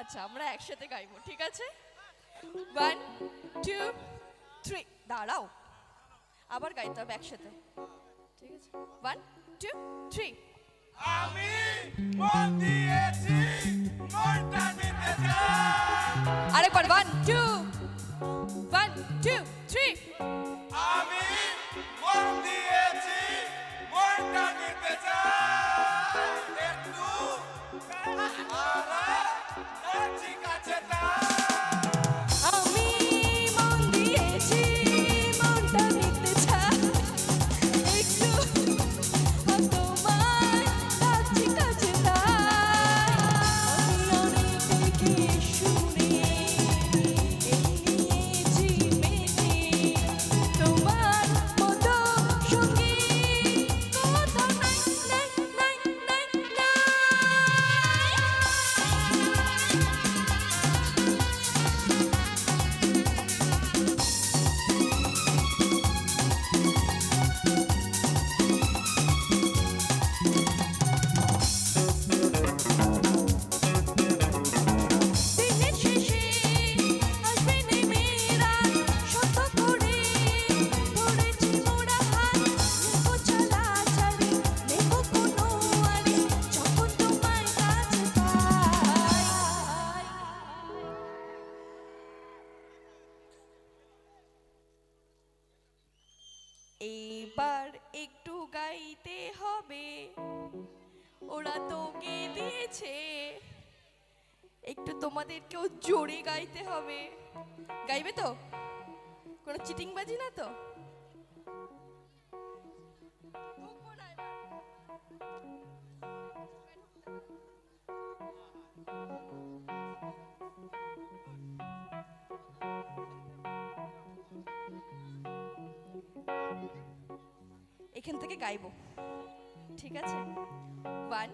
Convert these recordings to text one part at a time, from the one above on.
আচ্ছা আমরা একসাথে গাইবো ঠিক আছে? ওয়ান টু থ্রি দাঁড়াও। আবার গাইতে হবে একসাথে। ঠিক আছে? ওয়ান টু থ্রি আমি মন দিয়েছি মনটা নিতে চাই। আরেকবার one two one two three আমি মন দিয়েছি গাইতে হবে। ওরা তো গে দিয়েছে। একটু তোমাদেরকেও জোরে গাইতে হবে। গাইবে তো? কোনো চিটিং বাজি না তো? ঢুকবো না এখান থেকে গাইবো। ঠিক আছে? ওয়ান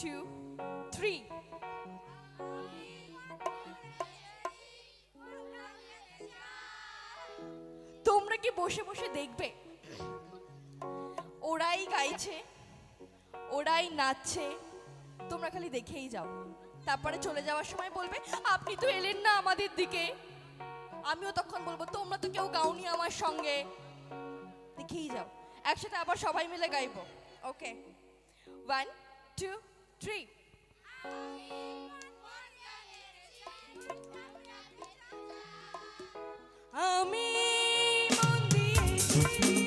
টু থ্রি তোমরা কি বসে বসে দেখবে? ওরাই গাইছে, ওরাই নাচছে, তোমরা খালি দেখেই যাও। তারপরে চলে যাওয়ার সময় বলবে, আপনি তো এলেন না আমাদের দিকে। আমিও তখন বলব, তোমরা তো কেউ গাওনি আমার সঙ্গে। দেখেই যাও। একসাথে আবার সবাই মিলে গাইব। ওকে। ওয়ান টু থ্রি আমি মন দিয়েছি